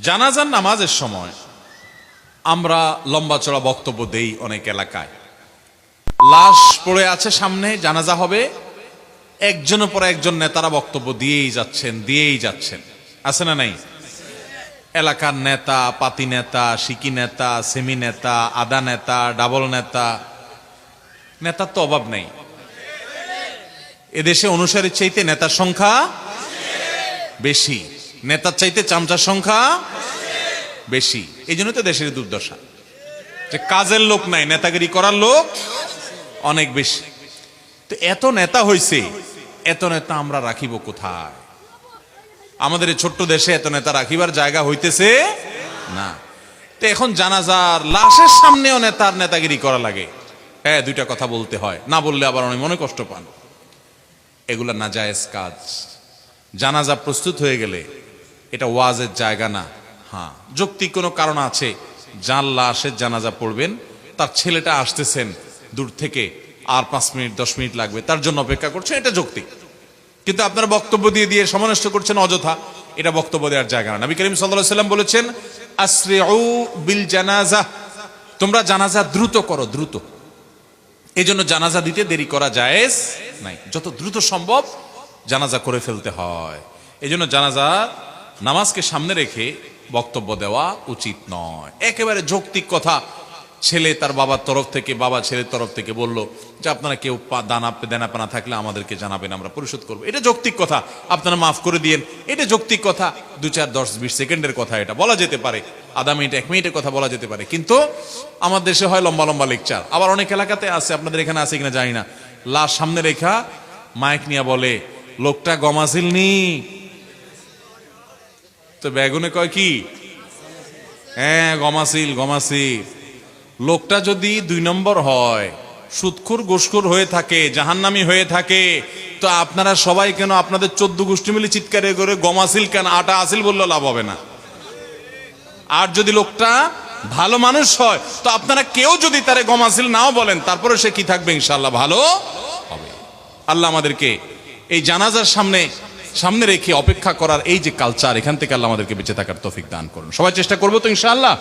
জানাজার নামাজের সময় আমরা লম্বা চড়া বক্তব্য দেই অনেক এলাকায়। লাশ পড়ে আছে সামনে, জানাজা হবে। একজনের পর একজন নেতারা বক্তব্য দিয়েই যাচ্ছেন দিয়েই যাচ্ছেন। আছে না নাই? এলাকার নেতা, পাতি নেতা, সিকি নেতা, সেমি নেতা, আদা নেতা, ডাবল নেতা। নেতার তো অভাব নেই। এদেশে অনুসারীর চাইতে নেতার সংখ্যা বেশি। নেতার চাইতে চামচার সংখ্যা বেশি। এই জন্য তো দেশের দুর্দশা। যে কাজের লোক নাই, নেতাগিরি করার লোক অনেক বেশি। তো এত নেতা হইছে, এত নেতা আমরা রাখিব কোথায়? আমাদের এই ছোট্ট দেশে এত নেতা রাখিবার জায়গা হইতেছে না। তো এখন জানাজার লাশের সামনেও নেতার নেতাগিরি করা লাগে। হ্যাঁ দুইটা কথা বলতে হয়। না বললে আবার অনেক মনে কষ্ট পান। এগুলা নাজায়েজ কাজ। জানাজা প্রস্তুত হয়ে গেলে এটা ওয়াজের জায়গা না। হ্যাঁ যৌক্তিক কোনো কারণ আছে। যার লাশের জানাজা পড়বেন। তার ছেলেটা আসতেছেন দূর থেকে। আর পাঁচ মিনিট, দশ মিনিট লাগবে। তার জন্য অপেক্ষা করছেন, এটা যৌক্তিক। কিন্তু আপনারা বক্তব্য দিয়ে দিয়ে সমানষ্ট করছেন অযথা। এটা বক্তব্য দেওয়ার জায়গা না। নবী করিম সাল্লাহ সাল্লাম বলেছেন আশ্রেউ বিল জানাজা। তোমরা জানাজা দ্রুত করো, দ্রুত। এই জন্য জানাজা দিতে দেরি করা জায়েজ নাই। যত দ্রুত সম্ভব জানাজা করে ফেলতে হয়। এই জন্য জানাজা নামাজকে সামনে রেখে বক্তব্য দেওয়া উচিত নয়। একেবারে যৌক্তিক কথা। ছেলে তার বাবার তরফ থেকে, বাবা ছেলের তরফ থেকে বলল যে, আপনারা কেউ দানা দেনা পানা থাকলে আমাদেরকে জানাবেন, আমরা পরিশোধ করব। এটা যৌক্তিক কথা। আপনারা মাফ করে দিয়েন। এটা যৌক্তিক কথা। দু চার দশ বিশ সেকেন্ডের কথা এটা। বলা যেতে পারে। আধা মিনিট, এক মিনিটের কথা বলা যেতে পারে। কিন্তু আমার দেশে হয় লম্বা লম্বা লেকচার আবার অনেক এলাকাতে আছে। আপনাদের এখানে আছে কিনা জানি না। লাশ সামনে রেখা মাইক নিয়ে বলে, লোকটা গমাসিল নি। তো বেগুনে কয় কি? হ্যাঁ গমাসিল গমাসিল। লোকটা যদি দুই নম্বর হয়, সুৎখুর গোসখুর হয়ে থাকে, জাহান্নামি হয়ে থাকে, তো আপনারা সবাই কেন আপনাদের চোদ্দ গোষ্ঠী মিলে চিৎকারে করে গমাসিল কেন আটা আসিল বললেও লাভ হবে না? আর যদি লোকটা ভালো মানুষ হয়, তো আপনারা কেউ যদি তারে গমাসিল নাও বলেন, তারপরে সে কি থাকবে ইনশাল্লাহ ভালো হবে। আল্লাহ আমাদেরকে এই জানাজার সামনে সামনে রেখে অপেক্ষা করার এই যে কালচার এখান থেকে আল্লাহ আমাদেরকে বেঁচে থাকার তৌফিক দান করুন। সবাই চেষ্টা করব তো, ইনশাআল্লাহ?